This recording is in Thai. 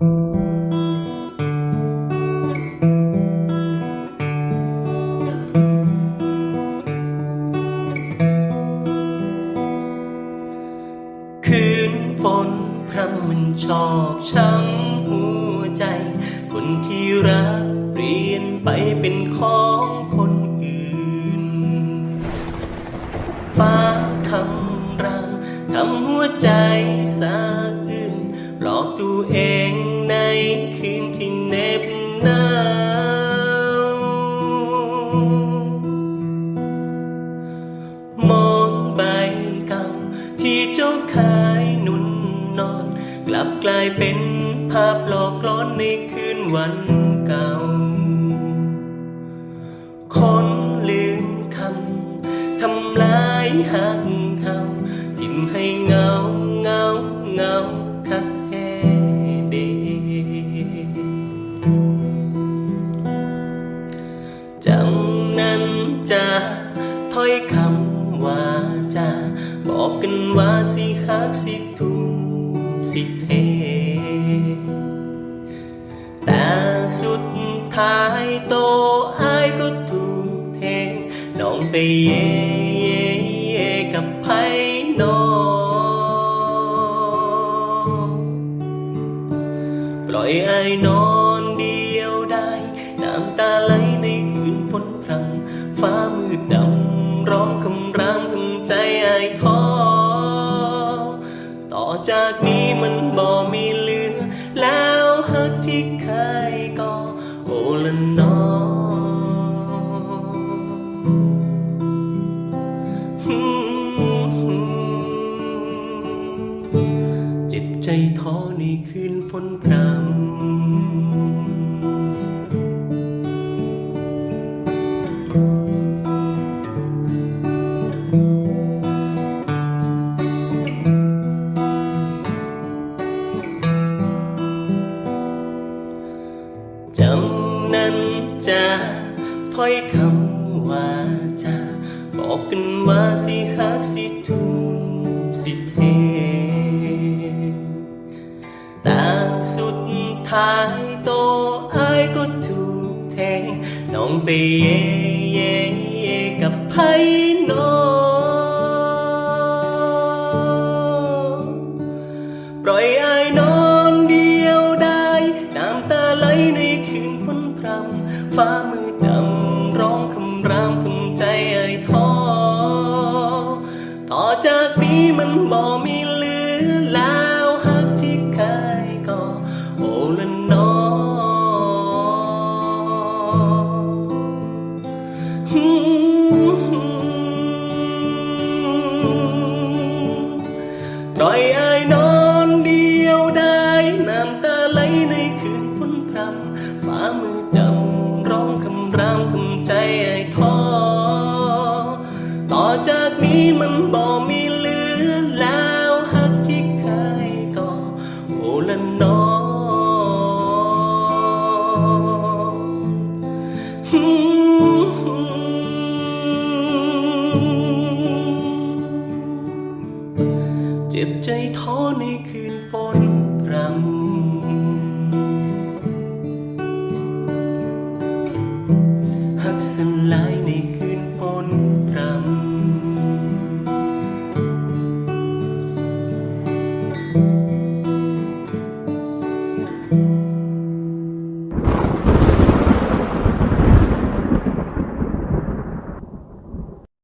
คืนฝนพรำมันชอบช้ำหัวใจ คนที่รักเปลี่ยนไปเป็นของคนอื่น ฟ้าคำรามทำหัวใจสะอื้นหลอกตัวเอง มอนใบเก่าที่เจ้าขายนุ่นนอน กลับกลายเป็นภาพหลอกล้อนในคืนวันเก่า คนลืมคำทำลายหัก จะถ้อยคำว่าจะบอกกันว่าสิฮักสิทุ่มสิเท แต่สุดท้ายโตอายก็ถูกเทน้องไปเย่เย่เย่กับไพ่นอปล่อยไอ้นอนเดียวได้ น้ำตาไหล คำรามทำใจไอ้ท้อ ต่อจากนี้มันบ่มีเหลือ แล้วฮักที่เคยก็โอละนอจ็บใจท้อในคืนฝนพรำ จำนั้นจะถ้อยคำว่าจะบอกกันว่าสิฮักสิทุ่มสิเท แต่สุดท้ายโตอายก็ถูกเท น้องไปเย่เย่เย่กับไพ ฟ้ามืดดำร้องคำรามทำใจไอ้ท้อต่อจากนี้มันบ่มีเหลือแล้ว ไอ้ท้อต่อจากนี้มันบ่ม